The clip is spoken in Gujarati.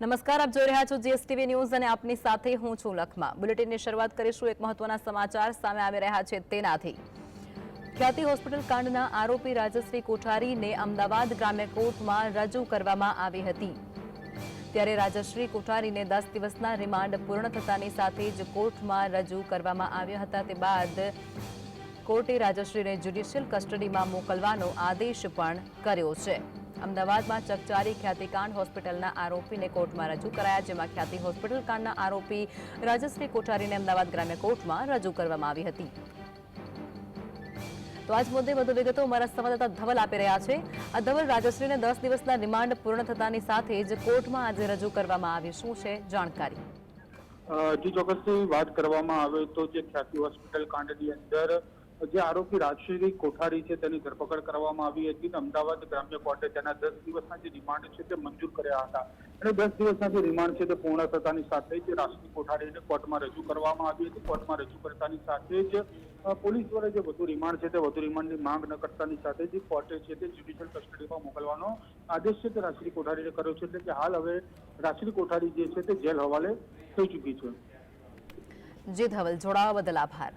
નમસ્કાર, આપ જોઈ રહ્યા છો જીએસટીવી ન્યૂઝ અને આપની સાથે હું છું લખમા. બુલેટિનની શરૂઆત કરીશું. એક મહત્વના સમાચાર સામે આવી રહ્યા છે તેનાથી. ખ્યાતિ હોસ્પિટલ કાંડના આરોપી રાજશ્રી કોઠારીને અમદાવાદ ગ્રામ્ય કોર્ટમાં રજૂ કરવામાં આવી હતી. ત્યારે રાજશ્રી કોઠારીને દસ દિવસના રિમાન્ડ પૂર્ણ થતાની સાથે જ કોર્ટમાં રજૂ કરવામાં આવ્યા હતા. તે બાદ કોર્ટે રાજશ્રીને જ્યુડિશિયલ કસ્ટડીમાં મોકલવાનો આદેશ પણ કર્યો છે. અમદાવાદમાં ચકચારી ખ્યાતિકાંડ હોસ્પિટલના આરોપીને કોર્ટમાં રજૂ કરાયા, જેમાં ખ્યાતિ હોસ્પિટલ કાંડના આરોપી રાજશ્રી કોઠારીને અમદાવાદ ગ્રામ્ય કોર્ટમાં રજૂ કરવામાં આવી હતી. તો આજ મુદ્દે વધુ વિગતો અમારા સંવાદદાતા ધવલ આપી રહ્યા છે. આ ધવલ રાજશ્રીને દસ દિવસના રિમાન્ડ પૂર્ણ થતાની સાથે જ કોર્ટમાં આજે રજૂ કરવામાં આવી. શું છે જાણકારી? જી ચોક્કસથી વાત કરવામાં આવે તો જે ખ્યાતિ હોસ્પિટલ કાંડની અંદર જે આરોપી રાજશ્રી કોઠારી છે, તેની ધરપકડ કરવામાં આવી હતી અમદાવાદ ગ્રામ્ય કોર્ટે તેના દસ દિવસના જે રિમાન્ડ છે, તે મંજૂર કર્યા હતા. અને દસ દિવસના જે રિમાન્ડ છે, તે પૂર્ણ થતાની સાથે જ રાજશ્રી કોઠારીને કોર્ટમાં રજૂ કરવામાં આવી હતી. કોર્ટમાં રજૂ કરતાની સાથે જ પોલીસ દ્વારા જે વધુ રિમાન્ડ છે, તે વધુ રિમાન્ડની માંગ ન કરતાની સાથે જ કોર્ટે છે, તે જ્યુડિશિયલ કસ્ટડીમાં મોકલવાનો આદેશ છે, તે રાજશ્રી કોઠારીને કર્યો છે, એટલે કે હાલ હવે રાજશ્રી કોઠારી જે છે, તે જેલ હવાલે થઈ ચૂકી છે. જી ધવલ જોડાવા બદલ આભાર.